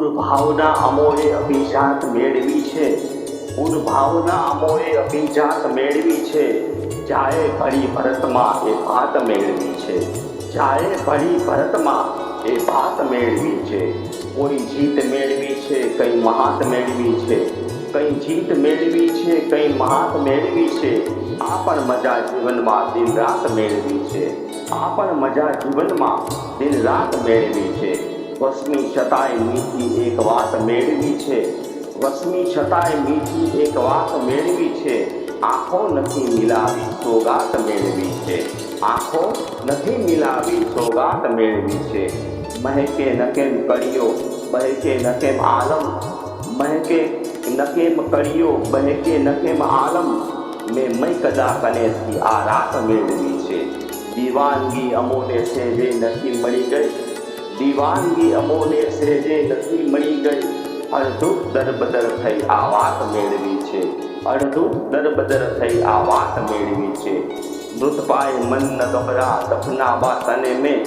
ઉર્ભાવના અમોએ અભિજાત મેળવી છે. ઉર્ભાવના અમોએ અભિજાત મેળવી છે. જાય ભરી ભરતમાં એ ભાત મેળવી છે. જાય ભરી ભરતમાં એ ભાત મેળવી છે. કોઈ જીત મેળવી છે, કઈ મહાત મેળવી છે. કઈ જીત મેળવી છે, કઈ મહાત મેળવી છે. આ પણ મજા જીવનમાં દિન રાત મેળવી છે. આ પણ મજા જીવનમાં દિન રાત મેળવી છે. વસમી છતાંય મીઠી એક વાત મેળવી છે. વસમી છતાંય મીઠી એક વાત મેળવી છે. આંખો નથી મિલાવી સોગાત મેળવી છે. આંખો નથી મિલાવી સોગાત મેળવી છે. મહેકે નકેમ કડિયો બહેકે નકેમ આલમ? મહેકે નકેમ કડિયો બહેકે નકેમ આલમ? મેં મય કદા કનેથી આ રાત મેળવી છે. દીવાનગી અમોને સેવે નથી મળી ગઈ. દીવાનગી અમોને સહેજે નથી મળી ગઈ. અડધું દરબદર થઈ આ વાત મેળવી છે. અડધું દરબદર થઈ આ વાત મેળવી છે. મૃતપાય મન ન ગભરા દફનાવા તને મેં.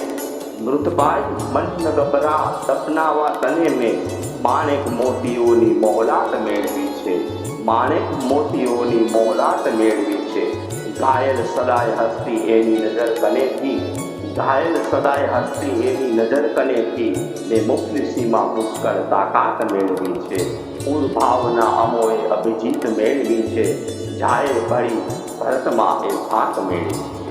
મૃતપાય મન ન ગભરા દફનાવા તને મેં. માણેક મોતીઓની મોહલાત મેળવી છે. માણેક મોતીઓની મોહલાત મેળવી છે. ઘાયલ સદાય હસ્તી એની નજર કનેથી. ઘાયલ સદાય હસ્તી એની નજર કનેથી ને મુફલિસીમાં પુષ્કળ તાકાત મેળવી છે. ઉર્ભાવના અમોએ અભિજીત મેળવી છે. જાય ભરી ભરતમાં એ ભાત મેળવી છે.